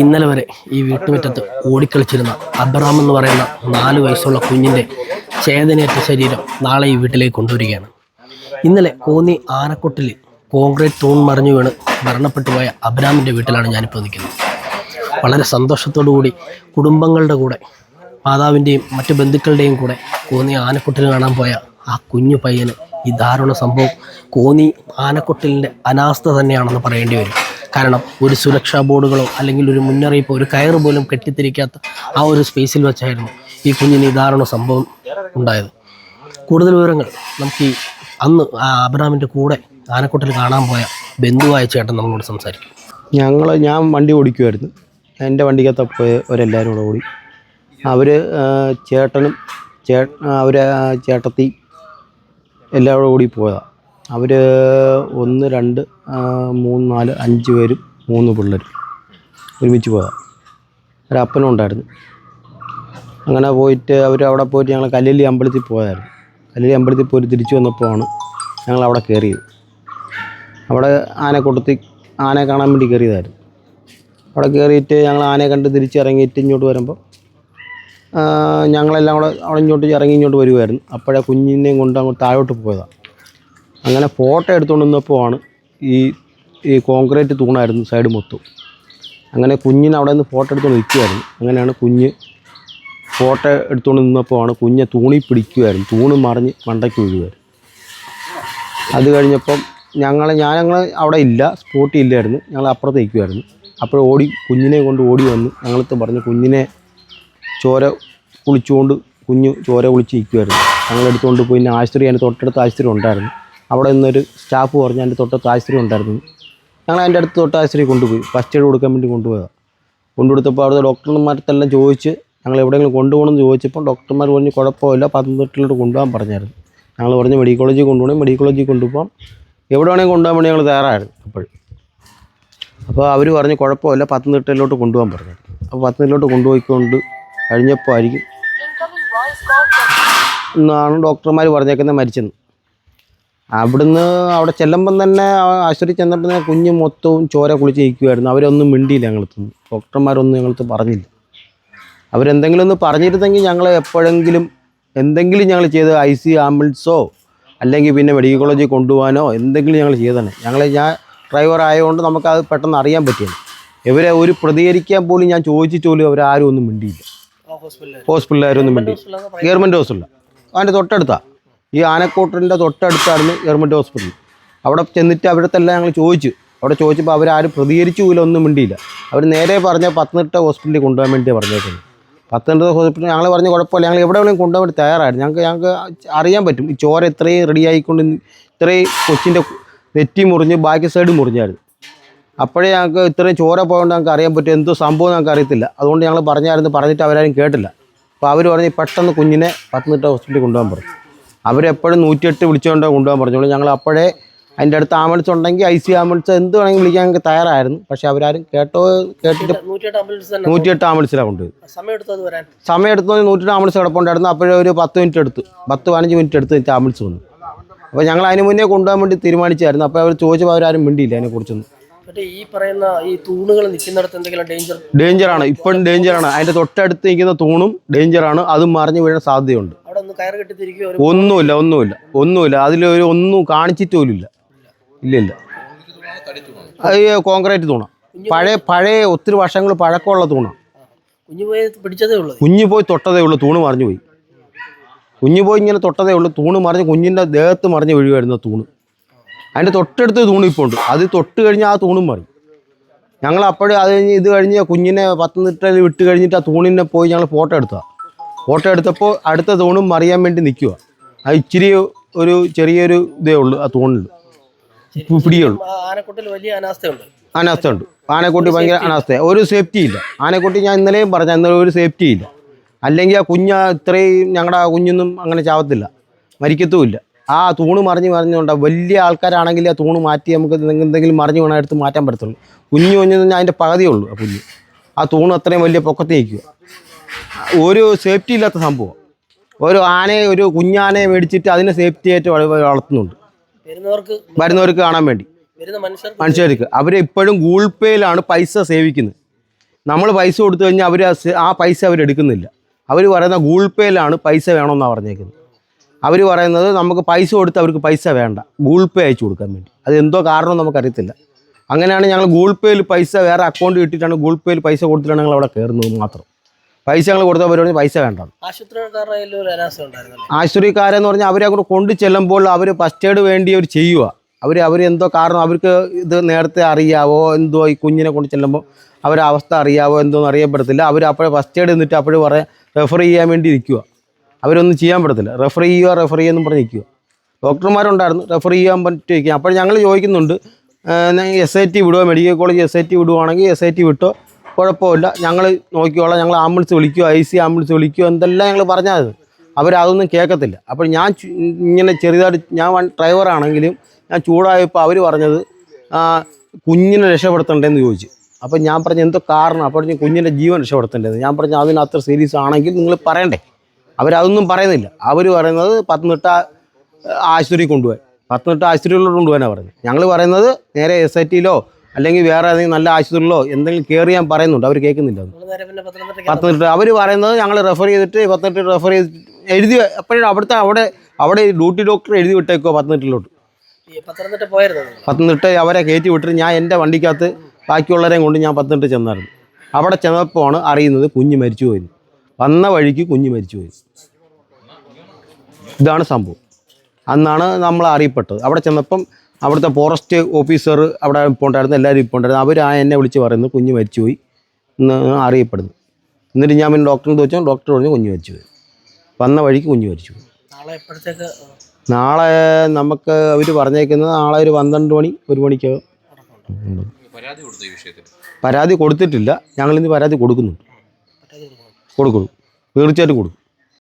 ഇന്നലെ വരെ ഈ വീട്ടുമുറ്റത്ത് ഓടിക്കളിച്ചിരുന്ന അബ്രാം എന്ന് പറയുന്ന നാല് വയസ്സുള്ള കുഞ്ഞിന്റെ ചേതനയേറ്റ ശരീരം നാളെ ഈ വീട്ടിലേക്ക് കൊണ്ടുവരികയാണ്. ഇന്നലെ കോന്നി ആനക്കൊട്ടിൽ കോൺക്രീറ്റ് തൂൺ മറിഞ്ഞു വീണ് മരണപ്പെട്ടു പോയ അബ്രാമിന്റെ വീട്ടിലാണ് ഞാനിപ്പോൾ നിൽക്കുന്നത്. വളരെ സന്തോഷത്തോടു കൂടി കുടുംബങ്ങളുടെ കൂടെ മാതാവിന്റെയും മറ്റു ബന്ധുക്കളുടെയും കൂടെ കോന്നി ആനക്കൊട്ടിൽ കാണാൻ പോയ ആ കുഞ്ഞു പയ്യന് ഈ ദാരുണ സംഭവം കോന്നി ആനക്കൊട്ടിലിന്റെ അനാസ്ഥ തന്നെയാണെന്ന് പറയേണ്ടി വരും. കാരണം ഒരു സുരക്ഷാ ബോർഡുകളോ അല്ലെങ്കിൽ ഒരു മുന്നറിയിപ്പോ ഒരു കയർ പോലും കെട്ടിത്തിരിക്കാത്ത ആ ഒരു സ്പേസിൽ വെച്ചായിരുന്നു ഈ കുഞ്ഞിന് ഈ ദാരുണ സംഭവം ഉണ്ടായത്. കൂടുതൽ വിവരങ്ങൾ നമുക്ക് ഈ അന്ന് അബ്രാമിന്റെ കൂടെ ആനക്കൂട്ടിൽ കാണാൻ പോയ ബന്ധുവായ ചേട്ടൻ നമ്മളോട് സംസാരിക്കും. ഞങ്ങൾ ഞാൻ വണ്ടി ഓടിക്കുമായിരുന്നു എന്റെ വണ്ടിക്കകത്ത് പോയ ഒരെല്ലാവരും കൂടെ ഓടി. അവർ ചേട്ടനും ചേ അവർ ചേട്ടത്തി എല്ലാവരും കൂടി പോയതാണ് അവർ ഒന്ന് രണ്ട് മൂന്ന് നാല് അഞ്ച് പേരും മൂന്ന് പിള്ളേരും ഒരുമിച്ച് പോയതാണ് ഒരു അപ്പനും ഉണ്ടായിരുന്നു. അങ്ങനെ പോയിട്ട് അവർ അവിടെ പോയിട്ട് ഞങ്ങൾ കല്ലേലി അമ്പലത്തിൽ പോയായിരുന്നു കല്ലേലി അമ്പലത്തിൽ പോയി തിരിച്ചു വന്നപ്പോഴാണ് ഞങ്ങൾ അവിടെ കയറിയത്. അവിടെ ആനക്കൂട്ടത്തിൽ ആനയെ കാണാൻ വേണ്ടി കയറിയതായിരുന്നു. അവിടെ കയറിയിട്ട് ഞങ്ങൾ ആനയെ കണ്ട് തിരിച്ചിറങ്ങിയിട്ട് ഇങ്ങോട്ട് വരുമ്പോൾ ഞങ്ങളെല്ലാം കൂടെ അവിടെ ഇങ്ങോട്ട് ഇറങ്ങി ഇങ്ങോട്ട് വരുമായിരുന്നു അപ്പോഴേ കുഞ്ഞിനെയും കൊണ്ട് അങ്ങോട്ട് താഴോട്ട് പോയതാണ് അങ്ങനെ ഫോട്ടോ എടുത്തുകൊണ്ട് നിന്നപ്പോഴാണ് ഈ ഈ കോൺക്രീറ്റ് തൂണായിരുന്നു സൈഡ് മൊത്തം. അങ്ങനെ കുഞ്ഞിന് അവിടെ നിന്ന് ഫോട്ടോ എടുത്തുകൊണ്ട് നിൽക്കുമായിരുന്നു അങ്ങനെയാണ് കുഞ്ഞ് ഫോട്ടോ എടുത്തുകൊണ്ട് നിന്നപ്പോഴാണ് കുഞ്ഞെ തൂണി പിടിക്കുമായിരുന്നു തൂണ് മറിഞ്ഞ് മണ്ടയ്ക്ക് വീഴുമായിരുന്നു അത് കഴിഞ്ഞപ്പം ഞങ്ങൾ ഞാൻ ഞങ്ങൾ അവിടെ ഇല്ല സ്പോട്ടിൽ ഇല്ലായിരുന്നു. ഞങ്ങൾ അപ്പുറത്ത് നിൽക്കുമായിരുന്നു അപ്പോൾ ഓടി കുഞ്ഞിനെ കൊണ്ട് ഓടി വന്ന് ഞങ്ങളത്ത് പറഞ്ഞു കുഞ്ഞിനെ ചോര കുളിച്ചുകൊണ്ട് കുഞ്ഞ് ചോര കുളിച്ച് നിൽക്കുമായിരുന്നു ഞങ്ങൾ എടുത്തുകൊണ്ട് പോയി ആശുപത്രി അതിന്റെ തൊട്ടടുത്ത് ആശുപത്രി ഉണ്ടായിരുന്നു. അവിടെ നിന്നൊരു സ്റ്റാഫ് പറഞ്ഞ് എന്റെ തൊട്ടടുത്ത് ആശുപത്രി ഉണ്ടായിരുന്നു. ഞങ്ങൾ അതിന്റെ അടുത്ത് തൊട്ട് ആശുപത്രി കൊണ്ടുപോയി. ഫസ്റ്റ് എയ്ഡ് കൊടുക്കാൻ വേണ്ടി കൊണ്ടുപോയതാണ് കൊണ്ടുകൊടുത്തപ്പോൾ അവിടുത്തെ ഡോക്ടർമാരത്തെല്ലാം ചോദിച്ച് ഞങ്ങൾ എവിടെയെങ്കിലും കൊണ്ടുപോകണമെന്ന് ചോദിച്ചപ്പോൾ ഡോക്ടർമാർ പറഞ്ഞ് കുഴപ്പമില്ല പത്തനംതിട്ടയിലോട്ട് കൊണ്ടുപോകാൻ പറഞ്ഞായിരുന്നു. ഞങ്ങൾ പറഞ്ഞ് മെഡിക്കൽ കോളേജിൽ കൊണ്ടുപോകണം. മെഡിക്കൽ കോളേജിൽ കൊണ്ടുപോകാം. എവിടെ വേണമെങ്കിൽ കൊണ്ടുപോകാൻ വേണ്ടി ഞങ്ങൾ തയ്യാറായിരുന്നു അപ്പോൾ. അപ്പോൾ അവർ പറഞ്ഞ് കുഴപ്പമില്ല പത്തനംതിട്ടയിലോട്ട് കൊണ്ടുപോകാൻ പറഞ്ഞു. അപ്പോൾ പത്തനംതിട്ടയിലോട്ട് കൊണ്ടുപോയിക്കൊണ്ട് കഴിഞ്ഞപ്പോൾ ആയിരിക്കും എന്നാണ് ഡോക്ടർമാർ പറഞ്ഞേക്കുന്നത് മരിച്ചെന്ന്. അവിടുന്ന് അവിടെ ചെല്ലുമ്പം തന്നെ ആശുപത്രി ചെന്നപ്പോൾ കുഞ്ഞ് മൊത്തവും ചോര കുളിച്ച് നിൽക്കുമായിരുന്നു അവരൊന്നും മിണ്ടിയില്ല ഞങ്ങളടുത്ത് ഡോക്ടർമാരൊന്നും ഞങ്ങൾക്ക് പറഞ്ഞില്ല. അവരെന്തെങ്കിലും ഒന്ന് പറഞ്ഞിരുന്നെങ്കിൽ ഞങ്ങൾ എപ്പോഴെങ്കിലും എന്തെങ്കിലും ഞങ്ങൾ ചെയ്ത് ഐ സി ആംബുലൻസോ അല്ലെങ്കിൽ പിന്നെ മെഡിക്കൽ കോളേജിൽ കൊണ്ടുപോകാനോ എന്തെങ്കിലും ഞങ്ങൾ ചെയ്തതന്നെ ഞങ്ങൾ ഞാൻ ഡ്രൈവർ ആയതുകൊണ്ട് നമുക്കത് പെട്ടെന്ന് അറിയാൻ പറ്റിയത് ഇവരെ ഒരു പ്രതികരിക്കാൻ പോലും ഞാൻ ചോദിച്ചിട്ട് പോലും അവരാരും ഒന്നും മിണ്ടിയില്ല. ഹോസ്പിറ്റലുകാരൊന്നും മിണ്ടിയില്ല. ഗവൺമെന്റ് ഹോസ്പിറ്റലാണ് അതിന്റെ തൊട്ടടുത്താണ് ഈ ആനക്കോട്ടിന്റെ തൊട്ടടുത്തായിരുന്നു ഗവൺമെന്റ് ഹോസ്പിറ്റൽ. അവിടെ ചെന്നിട്ട് അവിടുത്തെ എല്ലാം ഞങ്ങൾ ചോദിച്ചു. അവിടെ ചോദിച്ചപ്പോൾ അവരാരും പ്രതികരിച്ചു പോലും ഒന്നും മിണ്ടിയില്ല. അവർ നേരെ പറഞ്ഞ പത്തനംതിട്ട ഹോസ്പിറ്റലിൽ കൊണ്ടുപോകാൻ വേണ്ടി പറഞ്ഞേക്കുന്നത്. പത്തനംതിട്ട ഹോസ്പിറ്റൽ ഞങ്ങൾ പറഞ്ഞ കുഴപ്പമില്ല. ഞങ്ങൾ എവിടെ വേണമെങ്കിലും കൊണ്ടുപോകാൻ തയ്യാറായിരുന്നു. ഞങ്ങൾക്ക് ഞങ്ങൾക്ക് അറിയാൻ പറ്റും. ഈ ചോര ഇത്രയും റെഡി ആയിക്കൊണ്ട് ഇത്രയും കൊച്ചിന്റെ നെറ്റി മുറിഞ്ഞ് ബാക്കി സൈഡ് മുറിഞ്ഞായിരുന്നു. അപ്പോഴേ ഞങ്ങൾക്ക് ഇത്രയും ചോര പോയതുകൊണ്ട് ഞങ്ങൾക്ക് അറിയാൻ പറ്റും. എന്തോ സംഭവം ഞങ്ങൾക്ക് അറിയത്തില്ല. അതുകൊണ്ട് ഞങ്ങൾ പറഞ്ഞായിരുന്നു പറഞ്ഞിട്ട് അവരാരും കേട്ടില്ല. അപ്പോൾ അവർ പറഞ്ഞ് പെട്ടെന്ന് കുഞ്ഞിനെ പത്തനംതിട്ട ഹോസ്പിറ്റലിൽ കൊണ്ടുപോകാൻ പറഞ്ഞു അവരെപ്പോഴും നൂറ്റിയെട്ട് വിളിച്ചുകൊണ്ട് കൊണ്ടുപോകാൻ പറഞ്ഞോളൂ ഞങ്ങൾ അപ്പോഴേ അതിന്റെ അടുത്ത് ആംബുലൻസ് ഉണ്ടെങ്കിൽ ഐ സി ആംബുലൻസ് എന്ത് വേണമെങ്കിൽ വിളിക്കാൻ ഞങ്ങൾക്ക് തയ്യാറായിരുന്നു. പക്ഷേ അവരാരും കേട്ടോ കേട്ടിട്ട് നൂറ്റിയെട്ട് ആംബുലൻസിലാണ് കൊണ്ടുപോയി സമയം എടുത്തു നൂറ്റിയെട്ട് ആംബുലൻസ് കിടപ്പുണ്ടായിരുന്നു. അപ്പോഴേ ഒരു പത്ത് മിനിറ്റ് എടുത്ത്. പത്ത് പതിനഞ്ച് മിനിറ്റ് എടുത്ത് എനിക്ക് ആംബുലൻസ് വന്നു. അപ്പോൾ ഞങ്ങൾ അതിന് മുന്നേ കൊണ്ടുപോകാൻ വേണ്ടി തീരുമാനിച്ചായിരുന്നു. അപ്പോൾ അവർ ചോദിച്ചപ്പോൾ അവരാരും മിണ്ടിയില്ല അതിനെക്കുറിച്ചൊന്നും കുറിച്ചൊന്നും. ഈ പറയുന്ന ഈ തൂണുകൾ നിൽക്കുന്നിടത്ത് എന്തെങ്കിലും ഡേഞ്ചർ ഡേഞ്ചറാണ് ഇപ്പം ഡേഞ്ചറാണ് അതിന്റെ തൊട്ടടുത്ത് നിൽക്കുന്ന തൂണും ഡേഞ്ചറാണ് അതും മറിഞ്ഞു വീഴാൻ സാധ്യതയുണ്ട്. ഒന്നുമില്ല ഒന്നുമില്ല ഒന്നുമില്ല. അതിലൊരു ഒന്നും കാണിച്ചിട്ട് പോലും ഇല്ല ഇല്ല. ഇല്ല അത് കോൺക്രീറ്റ് തൂണ. പഴയ പഴയ ഒത്തിരി വർഷങ്ങൾ പഴക്കമുള്ള തൂണ. കുഞ്ഞു പോയി പിടിച്ചതേ ഉള്ളൂ. കുഞ്ഞു പോയി തൊട്ടതേ ഉള്ളൂ തൂണ് മറിഞ്ഞു പോയി. കുഞ്ഞു പോയി ഇങ്ങനെ തൊട്ടതേ ഉള്ളൂ തൂണ് മറിഞ്ഞ് കുഞ്ഞിന്റെ ദേഹത്ത് മറിഞ്ഞ് വീഴുമായിരുന്നു തൂണ്. അതിന്റെ തൊട്ടടുത്ത് തൂണ് ഇപ്പോൾ ഉണ്ട്. അത് തൊട്ട് കഴിഞ്ഞാൽ ആ തൂണും മറി. ഞങ്ങൾ അപ്പോഴും അത് കഴിഞ്ഞ് ഇത് കഴിഞ്ഞ് കുഞ്ഞിനെ പത്തനംതിട്ടയിൽ വിട്ട് കഴിഞ്ഞിട്ട് ആ തൂണിനെ പോയി ഞങ്ങൾ ഫോട്ടോ എടുത്തതാണ് ഫോട്ടോ എടുത്തപ്പോൾ അടുത്ത തൂണും മറിയാൻ വേണ്ടി നിൽക്കുക ആ ഇച്ചിരി ഒരു ചെറിയൊരു ഇതേ ഉള്ളൂ ആ തൂണിൽ പിടിയുള്ളൂ ആനക്കൊട്ടിൽ വലിയ അനാസ്ഥയുണ്ട്. ആനക്കുട്ടി ഭയങ്കര അനാസ്ഥ ഒരു സേഫ്റ്റി ഇല്ല. ആനക്കുട്ടി ഞാൻ ഇന്നലെയും പറഞ്ഞ ഇന്നലെ ഒരു സേഫ്റ്റി ഇല്ല. അല്ലെങ്കിൽ ആ കുഞ്ഞ ഇത്രയും ഞങ്ങളുടെ ആ കുഞ്ഞൊന്നും അങ്ങനെ ചാവത്തില്ല. മരിക്കത്തുമില്ല. ആ തൂണ് മറിഞ്ഞ് മറിഞ്ഞുകൊണ്ട് വലിയ ആൾക്കാരാണെങ്കിൽ ആ തൂണ് മാറ്റി നമുക്ക് എന്തെങ്കിലും- മറിഞ്ഞ് വേണം എടുത്ത് മാറ്റാൻ പറ്റത്തുള്ളൂ. കുഞ്ഞു കുഞ്ഞു അതിന്റെ പകുതിയേ ഉള്ളൂ ആ കുഞ്ഞ്. ആ തൂണ് അത്രയും വലിയ പൊക്കത്ത് നിൽക്കുക ഒരു സേഫ്റ്റി ഇല്ലാത്ത സംഭവം. ഒരു ആനയെ ഒരു കുഞ്ഞാനയെ മേടിച്ചിട്ട് അതിനെ സേഫ്റ്റി ആയിട്ട് വള- വളർത്തുന്നുണ്ട്. വരുന്നവർക്ക് കാണാൻ വേണ്ടി. മനുഷ്യർക്ക് അവർ ഇപ്പോഴും ഗൂഗിൾ പേയിലാണ് പൈസ സേവിക്കുന്നത്. നമ്മൾ പൈസ കൊടുത്തു കഴിഞ്ഞാൽ അവർ ആ പൈസ അവരെടുക്കുന്നില്ല അവർ പറയുന്ന ഗൂഗിൾ പേയിലാണ് പൈസ വേണമെന്നാണ് പറഞ്ഞേക്കുന്നത്. അവർ പറയുന്നത് നമുക്ക് പൈസ കൊടുത്ത് അവർക്ക് പൈസ വേണ്ട. ഗൂഗിൾ പേ അയച്ചു കൊടുക്കാൻ വേണ്ടി. അത് എന്തോ കാരണം നമുക്കറിയത്തില്ല. അങ്ങനെയാണ് ഞങ്ങൾ ഗൂഗിൾ പേയിൽ പൈസ വേറെ അക്കൗണ്ട് കിട്ടിയിട്ടാണ് ഗൂഗിൾ പേയിൽ പൈസ കൊടുത്തിട്ടാണ് ഞങ്ങൾ അവിടെ കയറുന്നത് മാത്രം. പൈസ ഞങ്ങൾ കൊടുത്താൽ പരിപാടി പൈസ വേണ്ട ആശുപത്രിക്കാരെന്ന് പറഞ്ഞാൽ അവരെ അങ്ങോട്ട് കൊണ്ടു ചെല്ലുമ്പോൾ അവർ ഫസ്റ്റ് എയ്ഡ് വേണ്ടി അവർ ചെയ്യുക. അവർ അവർ എന്തോ കാരണം അവർക്ക് ഇത് നേരത്തെ അറിയാവോ? എന്തോ ഈ കുഞ്ഞിനെ കൊണ്ട് ചെല്ലുമ്പോൾ അവരെ അവസ്ഥ അറിയാവോ? എന്തോന്നും അറിയപ്പെടത്തില്ല. അവർ അപ്പോഴേ ഫസ്റ്റ് എയ്ഡ് എന്നിട്ട് അപ്പോഴും പറയാൻ റെഫർ ചെയ്യാൻ വേണ്ടി ഇരിക്കുക അവരൊന്നും ചെയ്യാൻ പറ്റത്തില്ല. റെഫർ ചെയ്യുക റെഫർ ചെയ്യുമെന്നും പറഞ്ഞ് നിൽക്കുക ഡോക്ടർമാരുണ്ടായിരുന്നു റെഫർ ചെയ്യാൻ പറ്റിയിരിക്കുക അപ്പോൾ ഞങ്ങൾ ചോദിക്കുന്നുണ്ട് എസ് ഐ ടി വിടുക medical college S I T വിടുവാണെങ്കിൽ S I T വിട്ടോ? കുഴപ്പമില്ല. ഞങ്ങൾ നോക്കിയോളാം ഞങ്ങൾ ആംബുലൻസ് വിളിക്കുമോ ഐ സി ആംബുലൻസ് വിളിക്കുമോ എന്തെല്ലാം ഞങ്ങൾ പറഞ്ഞത് അവരതൊന്നും കേൾക്കത്തില്ല അപ്പോൾ ഞാൻ ഇങ്ങനെ ചെറുതായിട്ട് ഞാൻ ഡ്രൈവറാണെങ്കിലും ഞാൻ ചൂടായപ്പോൾ അവർ പറഞ്ഞത് കുഞ്ഞിനെ രക്ഷപ്പെടുത്തണ്ടേന്ന് ചോദിച്ചു. അപ്പോൾ ഞാൻ പറഞ്ഞു എന്തോ കാരണം? അപ്പോൾ പറഞ്ഞു കുഞ്ഞിന്റെ ജീവൻ രക്ഷപ്പെടുത്തേണ്ടത് ഞാൻ പറഞ്ഞു അതിന് അത്ര സീരിയസ് ആണെങ്കിൽ നിങ്ങൾ പറയണ്ടേ? അവരതൊന്നും പറയുന്നില്ല. അവർ പറയുന്നത് പത്തനംതിട്ട ആശുപത്രി കൊണ്ടുപോയി. പത്തനംതിട്ട ആശുപത്രിയിലോട്ട് കൊണ്ടുപോകാനാണ് പറഞ്ഞത്. ഞങ്ങൾ പറയുന്നത് നേരെ എസ് ഐ ടിയിലോ അല്ലെങ്കിൽ വേറെ ഏതെങ്കിലും നല്ല ആശുപത്രിയിലോ എന്തെങ്കിലും കയറി ഞാൻ പറയുന്നുണ്ട്. അവർ കേൾക്കുന്നില്ല പത്തനംതിട്ട അവർ പറയുന്നത് ഞങ്ങൾ റെഫർ ചെയ്തിട്ട് പത്തനംതിട്ട റെഫർ ചെയ്ത് എഴുതി അപ്പോഴും അവിടുത്തെ അവിടെ അവിടെ ഡ്യൂട്ടി ഡോക്ടർ എഴുതി വിട്ടേക്കോ പത്തനംതിട്ടയിലോട്ട്. പത്തനംതിട്ട പോയിരുന്നു അവരെ കയറ്റി വിട്ടിട്ട് ഞാൻ എന്റെ വണ്ടിക്കകത്ത് ബാക്കിയുള്ളവരെയും കൊണ്ട് ഞാൻ പത്തനംതിട്ട ചെന്നായിരുന്നു. അവിടെ ചെന്നപ്പോഴാണ് അറിയുന്നത് കുഞ്ഞ് മരിച്ചു പോയത് വന്ന വഴിക്ക് കുഞ്ഞ് മരിച്ചു പോയി. ഇതാണ് സംഭവം. അന്നാണ് നമ്മൾ അറിയപ്പെട്ടത്. അവിടെ ചെന്നപ്പം അവിടുത്തെ ഫോറസ്റ്റ് ഓഫീസർ അവിടെ ഇപ്പോൾ ഉണ്ടായിരുന്നു എല്ലാവരും ഇപ്പോൾ ഉണ്ടായിരുന്നു അവർ ആ എന്നെ വിളിച്ച് പറയുന്നു കുഞ്ഞ് മരിച്ചുപോയി എന്ന് അറിയപ്പെടുന്നു. എന്നിട്ട് ഞാൻ പിന്നെ ഡോക്ടറിന് ചോദിച്ചാൽ ഡോക്ടർ പറഞ്ഞു കുഞ്ഞ് മരിച്ചുപോയി. വന്ന വഴിക്ക് കുഞ്ഞ് മരിച്ചുപോയി. നാളെ എപ്പോഴത്തേക്ക് നാളെ നമുക്ക് അവർ പറഞ്ഞേക്കുന്നത് നാളെ ഒരു പന്ത്രണ്ട് മണി ഒരു മണിക്ക് പരാതി കൊടുത്തു ഈ വിഷയത്തിൽ? പരാതി കൊടുത്തിട്ടില്ല. ഞങ്ങളിന്ന് പരാതി കൊടുക്കുന്നുണ്ട്. കൊടുക്കും. തീർച്ചയായിട്ടും കൊടുക്കും.